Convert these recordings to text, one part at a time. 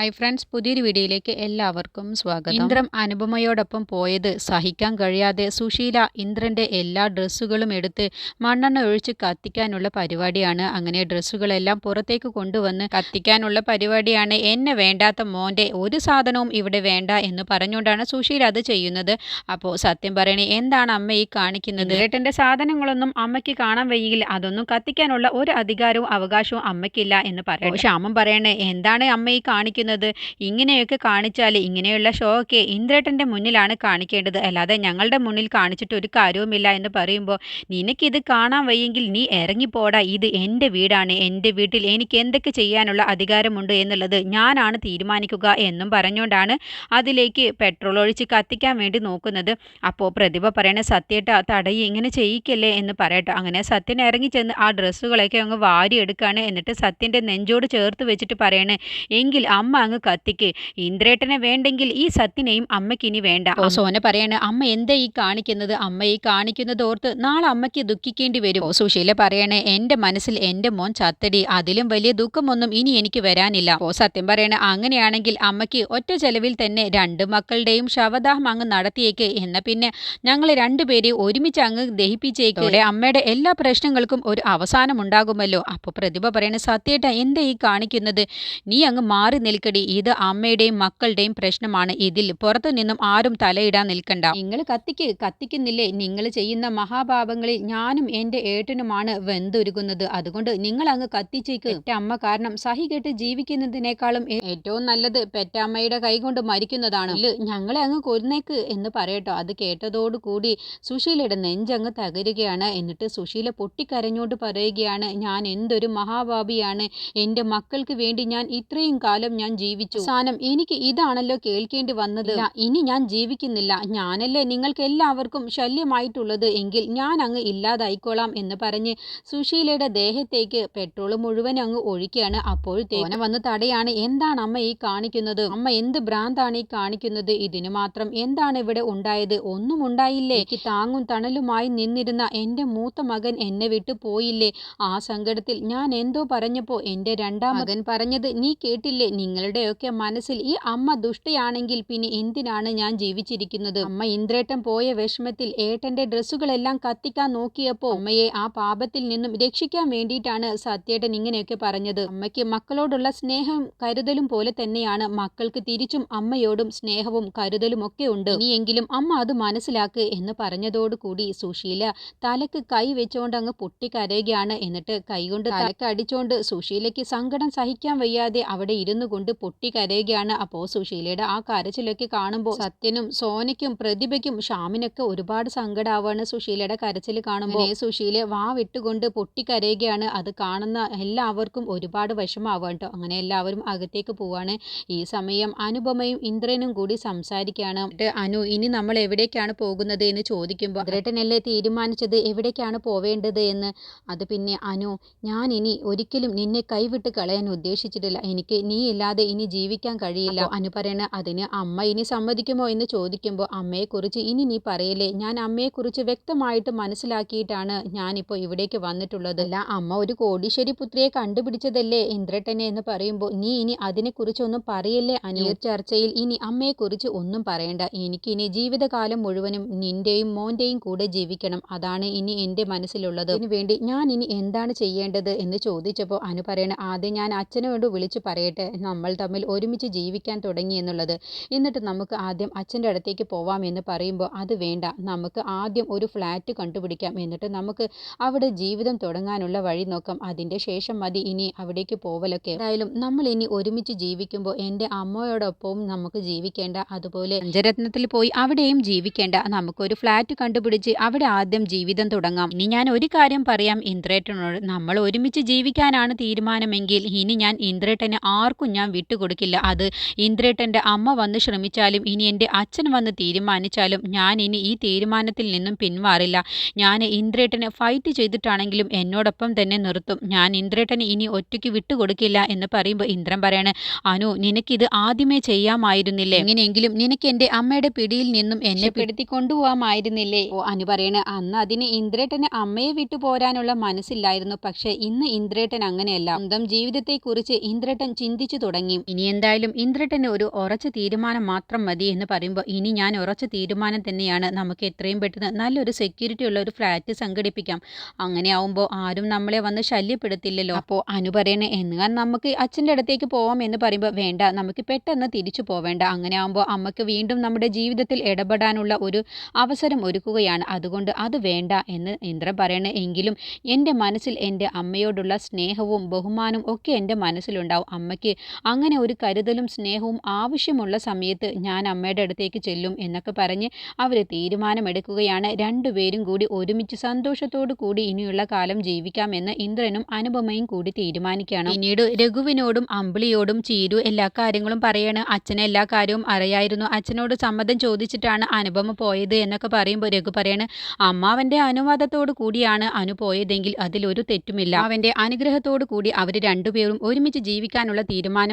Hi friends പുതിയൊരു വീഡിയോയിലേക്ക് എല്ലാവർക്കും സ്വാഗതം. ഇന്ദ്രം അനുപമയോടൊപ്പം പോയത് സഹിക്കാൻ കഴിയാതെ സുശീല ഇന്ദ്രന്റെ എല്ലാ ഡ്രസ്സുകളും എടുത്ത് മണ്ണെണ്ണ ഒഴിച്ച് കത്തിക്കാനുള്ള പരിപാടിയാണ്. അങ്ങനെ ഡ്രസ്സുകളെല്ലാം പുറത്തേക്ക് കൊണ്ടുവന്ന് കത്തിക്കാനുള്ള പരിപാടിയാണ്. എന്നെ വേണ്ടാത്ത മോന്റെ ഒരു സാധനവും ഇവിടെ വേണ്ട എന്ന് പറഞ്ഞുകൊണ്ടാണ് സുശീല അത് ചെയ്യുന്നത്. അപ്പോൾ സത്യം പറയണേ എന്താണ് അമ്മ ഈ കാണിക്കുന്നത്? ഏട്ടന്റെ സാധനങ്ങളൊന്നും അമ്മയ്ക്ക് കാണാൻ വയ്യെങ്കിൽ അതൊന്നും കത്തിക്കാനുള്ള ഒരു അധികാരവും അവകാശവും അമ്മയ്ക്കില്ല എന്ന് പറയാം അമ്മ പറയണേ എന്താണ് അമ്മ ഈ കാണിക്കുന്നത്? കാണിക്കുന്നത് ഇങ്ങനെയൊക്കെ കാണിച്ചാൽ ഇങ്ങനെയുള്ള ഷോ ഒക്കെ ഇന്ദ്രേട്ടന്റെ മുന്നിലാണ് കാണിക്കേണ്ടത്. അല്ലാതെ ഞങ്ങളുടെ മുന്നിൽ കാണിച്ചിട്ട് ഒരു കാര്യവുമില്ല എന്ന് പറയുമ്പോൾ നിനക്കിത് കാണാൻ വയ്യെങ്കിൽ നീ ഇറങ്ങിപ്പോടാ. ഇത് എന്റെ വീടാണ്. എന്റെ വീട്ടിൽ എനിക്ക് എന്തൊക്കെ ചെയ്യാനുള്ള അധികാരമുണ്ട് എന്നുള്ളത് ഞാനാണ് തീരുമാനിക്കുക എന്നും പറഞ്ഞുകൊണ്ടാണ് അതിലേക്ക് പെട്രോൾ ഒഴിച്ച് കത്തിക്കാൻ വേണ്ടി നോക്കുന്നത്. അപ്പോൾ പ്രതിഭ പറയണ സത്യേട്ട തടയി ഇങ്ങനെ ചെയ്യിക്കല്ലേ? എന്ന് പറയട്ടെ. അങ്ങനെ സത്യൻ ഇറങ്ങി ചെന്ന് ആ ഡ്രസ്സുകളൊക്കെ അങ്ങ് വാരിയെടുക്കുകയാണ് എന്നിട്ട് സത്യന്റെ നെഞ്ചോട് ചേർത്ത് വെച്ചിട്ട് പറയണേ എങ്കിൽ അമ്മ അങ്ങ് കത്തിക്ക്. ഇന്ദ്രേട്ടനെ വേണ്ടെങ്കിൽ ഈ സത്തിനെയും അമ്മയ്ക്ക് ഇനി വേണ്ട. സോന പറയാണ് അമ്മ എന്താ ഈ കാണിക്കുന്നത്? അമ്മ ഈ കാണിക്കുന്നത് ഓർത്ത് നാളെ അമ്മയ്ക്ക് ദുഃഖിക്കേണ്ടി വരും. സുശീല പറയണേ എന്റെ മനസ്സിൽ എന്റെ മോൻ ചത്തടി. അതിലും വലിയ ദുഃഖമൊന്നും ഇനി എനിക്ക് വരാനില്ല. ഓ സത്യം പറയണ അങ്ങനെയാണെങ്കിൽ അമ്മയ്ക്ക് ഒറ്റ ചെലവിൽ തന്നെ രണ്ട് മക്കളുടെയും ശവദാഹം അങ്ങ് നടത്തിയേക്ക്. എന്ന പിന്നെ ഞങ്ങൾ രണ്ടുപേരെ ഒരുമിച്ച് അങ്ങ് ദഹിപ്പിച്ചേക്ക്. ഇവിടെ അമ്മയുടെ എല്ലാ പ്രശ്നങ്ങൾക്കും ഒരു അവസാനം ഉണ്ടാകുമല്ലോ അപ്പൊ പ്രതിഭ പറയണ സത്യേട്ട എന്താ ഈ കാണിക്കുന്നത്? നീ അങ്ങ് മാറി നിൽക്കടി ഇത് അമ്മയുടെയും മക്കളുടെയും പ്രശ്നമാണ്. ഇതിൽ പുറത്തു നിന്നും ആരും തലയിടാൻ നിൽക്കണ്ട. നിങ്ങൾ കത്തിക്ക് കത്തിക്കുന്നില്ലേ? നിങ്ങൾ ചെയ്യുന്ന മഹാപാപങ്ങളിൽ ഞാനും എന്റെ ഏട്ടനുമാണ് വെന്തുരുകുന്നത്. അതുകൊണ്ട് നിങ്ങൾ അങ്ങ് കത്തിച്ചേക്ക്. അമ്മ കാരണം സഹി കേട്ട് ജീവിക്കുന്നതിനേക്കാളും ഏറ്റവും നല്ലത് പെറ്റമ്മയുടെ കൈകൊണ്ട് മരിക്കുന്നതാണ്. ഞങ്ങളെ അങ്ങ് കൊരുന്നേക്ക് എന്ന് പറയട്ടോ. അത് കേട്ടതോടുകൂടി സുശീലയുടെ നെഞ്ചങ്ങ് തകരുകയാണ്. എന്നിട്ട് സുശീല പൊട്ടിക്കരഞ്ഞോണ്ട് പറയുകയാണ് ഞാൻ എന്തൊരു മഹാബാബിയാണ് എന്റെ മക്കൾക്ക് വേണ്ടി ഞാൻ ഇത്രയും കാലം ഞാൻ ജീവിച്ചു. സാനം എനിക്ക് ഇതാണല്ലോ കേൾക്കേണ്ടി വന്നത്. ഇനി ഞാൻ ജീവിക്കുന്നില്ല. ഞാനല്ലേ നിങ്ങൾക്ക് എല്ലാവർക്കും ശല്യമായിട്ടുള്ളത് എങ്കിൽ ഞാൻ അങ്ങ് ഇല്ലാതായിക്കോളാം എന്ന് പറഞ്ഞ് സുശീലയുടെ ദേഹത്തേക്ക് പെട്രോൾ മുഴുവൻ അങ്ങ് ഒഴിക്കുകയാണ്. അപ്പോൾ തേന വന്ന് തടയാണ്. എന്താണ് അമ്മ ഈ കാണിക്കുന്നത്? അമ്മ എന്ത് ഭ്രാന്താണ് ഈ കാണിക്കുന്നത്? ഇതിന് മാത്രം എന്താണ് ഇവിടെ ഉണ്ടായത്? ഒന്നും ഉണ്ടായില്ലേ? എനിക്ക് താങ്ങും തണലുമായി നിന്നിരുന്ന എന്റെ മൂത്ത മകൻ എന്നെ വിട്ടു പോയില്ലേ? ആ സങ്കടത്തിൽ ഞാൻ എന്തോ പറഞ്ഞപ്പോ എന്റെ രണ്ടാം മകൻ പറഞ്ഞത് നീ കേട്ടില്ലേ? നിങ്ങളുടെ അവരുടെയൊക്കെ മനസ്സിൽ ഈ അമ്മ ദുഷ്ടയാണെങ്കിൽ പിന്നെ എന്തിനാണ് ഞാൻ ജീവിച്ചിരിക്കുന്നത്? അമ്മ ഇന്ദ്രേട്ടൻ പോയ വിഷമത്തിൽ ഏട്ടന്റെ ഡ്രസ്സുകളെല്ലാം കത്തിക്കാൻ നോക്കിയപ്പോൾ അമ്മയെ ആ പാപത്തിൽ നിന്നും രക്ഷിക്കാൻ വേണ്ടിയിട്ടാണ് സത്യേട്ടൻ ഇങ്ങനെയൊക്കെ പറഞ്ഞത്. അമ്മയ്ക്ക് മക്കളോടുള്ള സ്നേഹം കരുതലും പോലെ തന്നെയാണ് മക്കൾക്ക് തിരിച്ചും അമ്മയോടും സ്നേഹവും കരുതലും ഒക്കെ ഉണ്ട്. ഇനിയെങ്കിലും അമ്മ അത് മനസ്സിലാക്ക് എന്ന് പറഞ്ഞതോടുകൂടി സുശീല തലക്ക് കൈ വെച്ചുകൊണ്ട് അങ്ങ് പൊട്ടിക്കരയുകയാണ്. എന്നിട്ട് കൈകൊണ്ട് തലക്ക് അടിച്ചുകൊണ്ട് സുശീലയ്ക്ക് സങ്കടം സഹിക്കാൻ വയ്യാതെ അവിടെ ഇരുന്നു കൊണ്ട് പൊട്ടിക്കരയുകയാണ്. അപ്പോൾ സുശീലയുടെ ആ കരച്ചിലൊക്കെ കാണുമ്പോൾ സത്യനും സോനയ്ക്കും പ്രതിഭയ്ക്കും ഷാമിനൊക്കെ ഒരുപാട് സങ്കടാവാണ് സുശീലയുടെ കരച്ചിൽ കാണുമ്പോൾ. സുശീല വാ വിട്ടുകൊണ്ട് പൊട്ടി കരയുകയാണ് അത് കാണുന്ന എല്ലാവർക്കും ഒരുപാട് വിഷമാവാണ് കേട്ടോ. അങ്ങനെ എല്ലാവരും അകത്തേക്ക് പോവാണ്. ഈ സമയം അനുപമയും ഇന്ദ്രനും കൂടി സംസാരിക്കുകയാണ്. അനു ഇനി നമ്മൾ എവിടേക്കാണ് പോകുന്നത് എന്ന് ചോദിക്കുമ്പോൾ ഇന്ദ്രേട്ടനല്ലേ തീരുമാനിച്ചത്? എവിടേക്കാണ് പോവേണ്ടത് എന്ന്? അത് പിന്നെ അനു ഞാൻ ഇനി ഒരിക്കലും നിന്നെ കൈവിട്ട് കളയാൻ ഉദ്ദേശിച്ചിട്ടില്ല. എനിക്ക് നീ ഇല്ലാതെ ഇനി ജീവിക്കാൻ കഴിയില്ല. അനുപരണ അതിന് അമ്മ ഇനി സമ്മതിക്കുമോ എന്ന് ചോദിക്കുമ്പോൾ അമ്മയെക്കുറിച്ച് ഇനി നീ പറയല്ലേ. ഞാൻ അമ്മയെക്കുറിച്ച് വ്യക്തമായിട്ട് മനസ്സിലാക്കിയിട്ടാണ് ഞാനിപ്പോൾ ഇവിടേക്ക് വന്നിട്ടുള്ളത്. അല്ല അമ്മ ഒരു കോടീശ്വരി പുത്രിയെ കണ്ടുപിടിച്ചതല്ലേ ഇന്ദ്രട്ടനെ എന്ന് പറയുമ്പോൾ നീ ഇനി അതിനെക്കുറിച്ചൊന്നും പറയല്ലേ അനിയർ ചർച്ചയിൽ ഇനി അമ്മയെക്കുറിച്ച് ഒന്നും പറയണ്ട. എനിക്കിനി ജീവിതകാലം മുഴുവനും നിന്റെയും മോന്റെയും കൂടെ ജീവിക്കണം. അതാണ് ഇനി എന്റെ മനസ്സിലുള്ളത്. അതിനു വേണ്ടി ഞാൻ ഇനി എന്താണ് ചെയ്യേണ്ടത് എന്ന് ചോദിച്ചപ്പോൾ അനു പറയണ ആദ്യം ഞാൻ അച്ഛനോട് വിളിച്ച് പറയട്ടെ. നമ്മൾ തമ്മിൽ ഒരുമിച്ച് ജീവിക്കാൻ തുടങ്ങി എന്നുള്ളത്. എന്നിട്ട് നമുക്ക് ആദ്യം അച്ഛന്റെ അടുത്തേക്ക് പോവാം എന്ന് പറയുമ്പോൾ അത് വേണ്ട. നമുക്ക് ആദ്യം ഒരു ഫ്ലാറ്റ് കണ്ടുപിടിക്കാം. എന്നിട്ട് നമുക്ക് അവിടെ ജീവിതം തുടങ്ങാനുള്ള വഴി നോക്കാം. അതിന്റെ ശേഷം മതി ഇനി അവിടേക്ക് പോവലൊക്കെ. എന്തായാലും നമ്മൾ ഇനി ഒരുമിച്ച് ജീവിക്കുമ്പോൾ എന്റെ അമ്മയോടൊപ്പവും നമുക്ക് ജീവിക്കേണ്ട. അതുപോലെ അഞ്ചരത്നത്തിൽ പോയി അവിടെയും ജീവിക്കേണ്ട. നമുക്കൊരു ഫ്ലാറ്റ് കണ്ടുപിടിച്ച് അവിടെ ആദ്യം ജീവിതം തുടങ്ങാം. ഇനി ഞാൻ ഒരു കാര്യം പറയാം. ഇന്ദ്രേട്ടനോട് നമ്മൾ ഒരുമിച്ച് ജീവിക്കാനാണ് തീരുമാനമെങ്കിൽ ഇനി ഞാൻ ഇന്ദ്രേട്ടനെ ആർക്കും ഞാൻ വിട്ടുകൊടുക്കില്ല. അത് ഇന്ദ്രേട്ടന്റെ അമ്മ വന്ന് ശ്രമിച്ചാലും ഇനി എന്റെ അച്ഛൻ വന്ന് തീരുമാനിച്ചാലും ഞാൻ ഇനി ഈ തീരുമാനത്തിൽ നിന്നും പിന്മാറില്ല ഞാൻ ഇന്ദ്രേട്ടനെ ഫൈറ്റ് ചെയ്തിട്ടാണെങ്കിലും എന്നോടൊപ്പം തന്നെ നിർത്തും. ഞാൻ ഇന്ദ്രേട്ടനെ ഇനി ഒറ്റയ്ക്ക് വിട്ടുകൊടുക്കില്ല എന്ന് പറയുമ്പോൾ ഇന്ദ്രൻ പറയാണ് അനു നിനക്കിത് ആദ്യമേ ചെയ്യാമായിരുന്നില്ലേ? എങ്ങനെയെങ്കിലും നിനക്ക് എന്റെ അമ്മയുടെ പിടിയിൽ നിന്നും എന്നെ പെടുത്തി കൊണ്ടുപോകാമായിരുന്നില്ലേ ഓ അനു പറയണേ അന്ന് അതിന് ഇന്ദ്രേട്ടന് അമ്മയെ വിട്ടു പോരാനുള്ള മനസ്സില്ലായിരുന്നു. പക്ഷേ ഇന്ന് ഇന്ദ്രേട്ടൻ അങ്ങനെയല്ല. സ്വന്തം ജീവിതത്തെക്കുറിച്ച് ഇന്ദ്രേട്ടൻ ചിന്തിച്ചു തുടങ്ങി. തുടങ്ങി ഇനി എന്തായാലും ഇന്ദ്രട്ടന് ഒരു ഉറച്ച തീരുമാനം മാത്രം മതി എന്ന് പറയുമ്പോൾ ഇനി ഞാൻ ഉറച്ച തീരുമാനം തന്നെയാണ് നമുക്ക് എത്രയും പെട്ടെന്ന് നല്ലൊരു സെക്യൂരിറ്റി ഉള്ള ഒരു ഫ്ലാറ്റ് സംഘടിപ്പിക്കാം. അങ്ങനെ ആവുമ്പോൾ ആരും നമ്മളെ വന്ന് ശല്യപ്പെടുത്തില്ലല്ലോ. അപ്പോൾ അനു പറയണേ എന്നാൽ നമുക്ക് അച്ഛന്റെ അടുത്തേക്ക് പോവാം എന്ന് പറയുമ്പോൾ വേണ്ട നമുക്ക് പെട്ടെന്ന് തിരിച്ചു പോവേണ്ട. അങ്ങനെ ആവുമ്പോൾ അമ്മയ്ക്ക് വീണ്ടും നമ്മുടെ ജീവിതത്തിൽ ഇടപെടാനുള്ള ഒരു അവസരം ഒരുക്കുകയാണ്. അതുകൊണ്ട് അത് വേണ്ട എന്ന് ഇന്ദ്രൻ പറയണേ എങ്കിലും എന്റെ മനസ്സിൽ എന്റെ അമ്മയോടുള്ള സ്നേഹവും ബഹുമാനവും ഒക്കെ എന്റെ മനസ്സിലുണ്ടാവും. അമ്മയ്ക്ക് അങ്ങനെ ഒരു കരുതലും സ്നേഹവും ആവശ്യമുള്ള സമയത്ത് ഞാൻ അമ്മയുടെ അടുത്തേക്ക് ചെല്ലും എന്നൊക്കെ പറഞ്ഞ് അവർ തീരുമാനമെടുക്കുകയാണ്. രണ്ടുപേരും കൂടി ഒരുമിച്ച് സന്തോഷത്തോടു കൂടി ഇനിയുള്ള കാലം ജീവിക്കാമെന്ന് ഇന്ദ്രനും അനുപമയും കൂടി തീരുമാനിക്കുകയാണ് പിന്നീട് രഘുവിനോടും അമ്പിളിയോടും ചീരു എല്ലാ കാര്യങ്ങളും പറയാണ്. അച്ഛനെ എല്ലാ കാര്യവും അറിയായിരുന്നു. അച്ഛനോട് സമ്മതം ചോദിച്ചിട്ടാണ് അനുപമ പോയത് എന്നൊക്കെ പറയുമ്പോൾ രഘു പറയാണ് അമ്മാവന്റെ അനുവാദത്തോടു കൂടിയാണ് അനു പോയതെങ്കിൽ അതിലൊരു തെറ്റുമില്ല. അവന്റെ അനുഗ്രഹത്തോടു കൂടി അവർ രണ്ടുപേരും ഒരുമിച്ച് ജീവിക്കാനുള്ള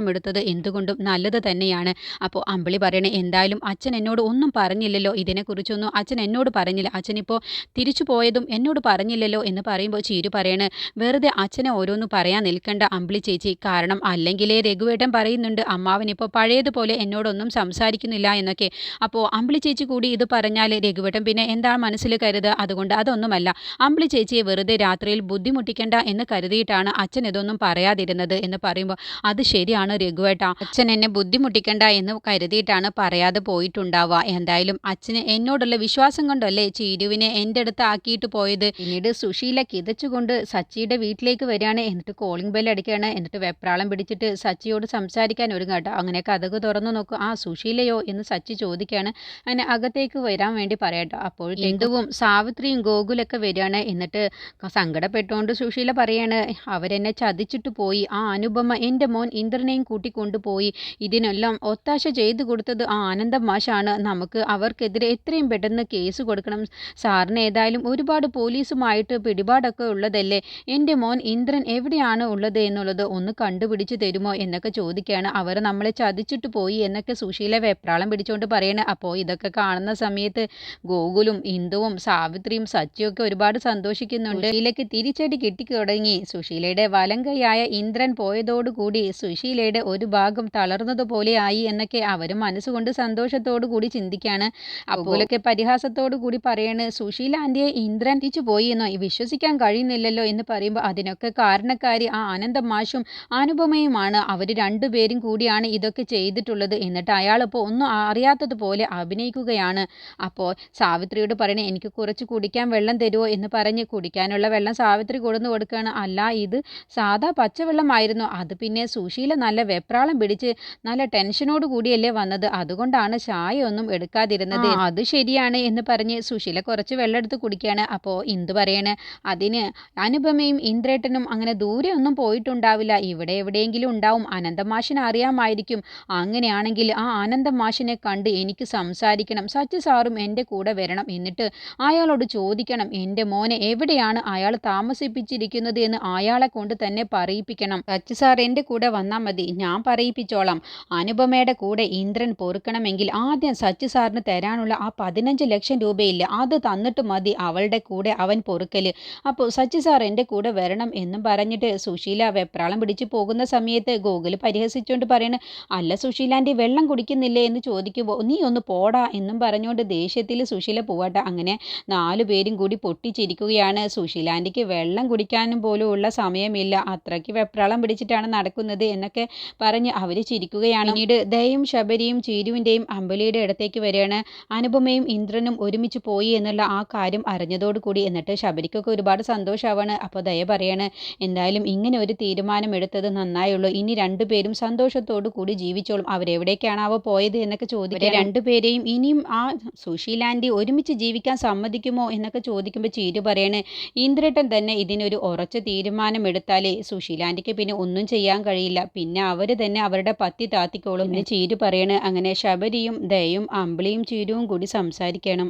തീരുമാനമെടുത്തത് എന്തുകൊണ്ടും നല്ലത് തന്നെയാണ്. അപ്പോൾ അമ്പിളി പറയണേ എന്തായാലും അച്ഛൻ എന്നോട് ഒന്നും പറഞ്ഞില്ലല്ലോ. ഇതിനെക്കുറിച്ചൊന്നും അച്ഛൻ എന്നോട് പറഞ്ഞില്ല. അച്ഛനിപ്പോൾ തിരിച്ചു പോയതും എന്നോട് പറഞ്ഞില്ലല്ലോ എന്ന് പറയുമ്പോൾ ചീരു പറയണ് വെറുതെ അച്ഛനെ ഓരോന്ന് പറയാൻ നിൽക്കേണ്ട അമ്പിളി ചേച്ചി. കാരണം അല്ലെങ്കിലേ രഘുവേട്ടൻ പറയുന്നുണ്ട് അമ്മാവനിപ്പോൾ പഴയതുപോലെ എന്നോടൊന്നും സംസാരിക്കുന്നില്ല എന്നൊക്കെ. അപ്പോൾ അമ്പിളി ചേച്ചി കൂടി ഇത് പറഞ്ഞാൽ രഘുവേട്ടൻ പിന്നെ എന്താ മനസ്സിൽ കരുതുക അതുകൊണ്ട് അതൊന്നുമല്ല. അമ്പിളി ചേച്ചിയെ വെറുതെ രാത്രിയിൽ ബുദ്ധിമുട്ടിക്കേണ്ട എന്ന് കരുതിയിട്ടാണ് അച്ഛൻ ഇതൊന്നും പറയാതിരുന്നത് എന്ന് പറയുമ്പോൾ അത് ശരിയാണ് രഘുവേട്ട അച്ഛൻ എന്നെ ബുദ്ധിമുട്ടിക്കണ്ട എന്ന് കരുതിയിട്ടാണ് പറയാതെ പോയിട്ടുണ്ടാവുക. എന്തായാലും അച്ഛന് എന്നോടുള്ള വിശ്വാസം കൊണ്ടല്ലേ ചീരുവിനെ എന്റെ അടുത്ത് ആക്കിയിട്ട് പോയത്? പിന്നീട് സുശീല കിതച്ചുകൊണ്ട് സച്ചിയുടെ വീട്ടിലേക്ക് വരികയാണ്. എന്നിട്ട് കോളിംഗ് ബെൽ അടിക്കുകയാണ്. എന്നിട്ട് വെപ്രാളം പിടിച്ചിട്ട് സച്ചിയോട് സംസാരിക്കാൻ ഒരു ഒരുങ്ങാട്ടോ. അങ്ങനെ കഥക് തുറന്നു നോക്കും. ആ സുശീലയോ എന്ന് സച്ചി ചോദിക്കുകയാണ്. അങ്ങനെ അകത്തേക്ക് വരാൻ വേണ്ടി പറയട്ടോ. അപ്പോൾ ഹിന്ദുവും സാവിത്രിയും ഗോകുലൊക്കെ വരികയാണ്. എന്നിട്ട് സങ്കടപ്പെട്ടുകൊണ്ട് സുശീല പറയാണ് അവരെന്നെ ചതിച്ചിട്ട് പോയി. ആ അനുപമ എന്റെ മോൻ ഇന്ദ്രനെയും കൂട്ടിക്കൊണ്ടുപോയി. ഇതിനെല്ലാം ഒത്താശ ചെയ്തു കൊടുത്തത് ആ ആനന്ദം മാഷാണ്. നമുക്ക് അവർക്കെതിരെ എത്രയും പെട്ടെന്ന് കേസ് കൊടുക്കണം. സാറിന് ഏതായാലും ഒരുപാട് പോലീസുമായിട്ട് പിടിപാടൊക്കെ ഉള്ളതല്ലേ? എന്റെ മോൻ ഇന്ദ്രൻ എവിടെയാണ് ഉള്ളത് എന്നുള്ളത് ഒന്ന് കണ്ടുപിടിച്ച് തരുമോ എന്നൊക്കെ ചോദിക്കുകയാണ്. അവർ നമ്മളെ ചതിച്ചിട്ട് പോയി എന്നൊക്കെ സുശീല വെപ്രാളം പിടിച്ചുകൊണ്ട് പറയണേ. അപ്പോൾ ഇതൊക്കെ കാണുന്ന സമയത്ത് ഗോകുലും ഇന്ദുവും സാവിത്രിയും സച്ചിയൊക്കെ ഒരുപാട് സന്തോഷിക്കുന്നുണ്ട്. സുശീലയ്ക്ക് തിരിച്ചടി കിട്ടിത്തുടങ്ങി. സുശീലയുടെ വലങ്കയായ കൈയായ ഇന്ദ്രൻ പോയതോടുകൂടി സുശീലയുടെ ഒരു ഭാഗം തളർന്നതുപോലെ ആയി എന്നൊക്കെ അവരും മനസ്സുകൊണ്ട് സന്തോഷത്തോടു കൂടി ചിന്തിക്കുകയാണ് അപ്പോലൊക്കെ പരിഹാസത്തോടു കൂടി പറയാണ് സുശീല ആന്റിയെ ഇന്ദ്രൻ തിരിച്ചു പോയി എന്നോ? വിശ്വസിക്കാൻ കഴിയുന്നില്ലല്ലോ എന്ന് പറയുമ്പോൾ അതിനൊക്കെ കാരണക്കാരി ആ ആനന്ദ മാഷും അനുപമയുമാണ്. അവർ രണ്ടുപേരും കൂടിയാണ് ഇതൊക്കെ ചെയ്തിട്ടുള്ളത് എന്നിട്ട് അയാളിപ്പോൾ ഒന്നും അറിയാത്തതുപോലെ അഭിനയിക്കുകയാണ്. അപ്പോൾ സാവിത്രിയോട് പറയണേ എനിക്ക് കുറച്ച് കുടിക്കാൻ വെള്ളം തരുമോ എന്ന് പറഞ്ഞ് കുടിക്കാനുള്ള വെള്ളം സാവിത്രി കൊടുന്നു കൊടുക്കുകയാണ്. അല്ല ഇത് സാധാ പച്ചവെള്ളമായിരുന്നു. അത് പിന്നെ സുശീല നല്ല വെപ്രാളം പിടിച്ച് നല്ല ടെൻഷനോട് കൂടിയല്ലേ വന്നത്. അതുകൊണ്ടാണ് ചായയൊന്നും ഒന്നും എടുക്കാതിരുന്നത് അത് ശരിയാണ് എന്ന് പറഞ്ഞ് സുശീല കുറച്ച് വെള്ളം എടുത്ത് കുടിക്കുകയാണ്. അപ്പോൾ ഇന്ദു പറയണേ അതിന് അനുപമയും ഇന്ദ്രേട്ടനും അങ്ങനെ ദൂരെ ഒന്നും പോയിട്ടുണ്ടാവില്ല. ഇവിടെ എവിടെയെങ്കിലും ഉണ്ടാവും. അനന്തമാഷിനെ അറിയാമായിരിക്കും. അങ്ങനെയാണെങ്കിൽ ആ ആനന്ദമാഷിനെ കണ്ട് എനിക്ക് സംസാരിക്കണം. സച്ച് സാറും എന്റെ കൂടെ വരണം എന്നിട്ട് അയാളോട് ചോദിക്കണം. എന്റെ മോനെ എവിടെയാണ് അയാൾ താമസിപ്പിച്ചിരിക്കുന്നത് എന്ന് അയാളെ കൊണ്ട് തന്നെ പറയിപ്പിക്കണം. സച്ച് സാർ എന്റെ കൂടെ വന്നാൽ മതി. ഞാൻ പറയിപ്പിച്ചോളാം. അനുപമയുടെ കൂടെ ഇന്ദ്രൻ പൊറുക്കണമെങ്കിൽ ആദ്യം സച്ചു സാറിന് തരാനുള്ള ആ പതിനഞ്ച് ലക്ഷം രൂപയില്ല. അത് തന്നിട്ട് മതി അവളുടെ കൂടെ അവൻ പൊറുക്കൽ. അപ്പോൾ സച്ചു സാർ എന്റെ കൂടെ വരണം എന്നും പറഞ്ഞിട്ട് സുശീല വെപ്രാളം പിടിച്ച് പോകുന്ന സമയത്ത് ഗോകുൽ പരിഹസിച്ചുകൊണ്ട് പറയണ അല്ല സുശീലാന്റെ വെള്ളം കുടിക്കുന്നില്ലേ എന്ന് ചോദിക്കുമ്പോൾ നീ ഒന്ന് പോടാ എന്നും പറഞ്ഞുകൊണ്ട് ദേഷ്യത്തിൽ സുശീല പോവാട്ടെ. അങ്ങനെ നാലു പേരും കൂടി പൊട്ടിച്ചിരിക്കുകയാണ്. സുശീലാന്റിക്ക് വെള്ളം കുടിക്കാനും പോലും ഉള്ള സമയമില്ല. അത്രയ്ക്ക് വെപ്രാളം പിടിച്ചിട്ടാണ് നടക്കുന്നത് എന്നൊക്കെ പറഞ്ഞ് അവർ ചിരിക്കുകയാണ്. പിന്നീട് ദയയും ശബരിയും ചീരുവിന്റെയും അമ്പലിയുടെ ഇടത്തേക്ക് വരികയാണ്. അനുപമയും ഇന്ദ്രനും ഒരുമിച്ച് പോയി എന്നുള്ള ആ കാര്യം അറിഞ്ഞതോടുകൂടി എന്നിട്ട് ശബരിക്കൊക്കെ ഒരുപാട് സന്തോഷമാവാണ് അപ്പോൾ ദയ പറയാണ് എന്തായാലും ഇങ്ങനെ ഒരു തീരുമാനം എടുത്തത് നന്നായുള്ളൂ. ഇനി രണ്ടുപേരും സന്തോഷത്തോടു കൂടി ജീവിച്ചോളും. അവരെവിടേക്കാണാവോ പോയത് എന്നൊക്കെ ചോദിക്കുക രണ്ടുപേരെയും ഇനിയും ആ സുശീലാന്റി ഒരുമിച്ച് ജീവിക്കാൻ സമ്മതിക്കുമോ എന്നൊക്കെ ചോദിക്കുമ്പോൾ ചീരു പറയണേ ഇന്ദ്രേട്ടൻ തന്നെ ഇതിനൊരു ഉറച്ച തീരുമാനം എടുത്താലേ സുശീലാന്റിക്ക് പിന്നെ ഒന്നും ചെയ്യാൻ കഴിയില്ല. പിന്നെ അവർ തന്നെ അവരുടെ പത്തി താത്തിക്കോളും ചീര് പറയണേ അങ്ങനെ ശബരിയും ദയയും അമ്പിളിയും ചീരുവും കൂടി സംസാരിക്കണം.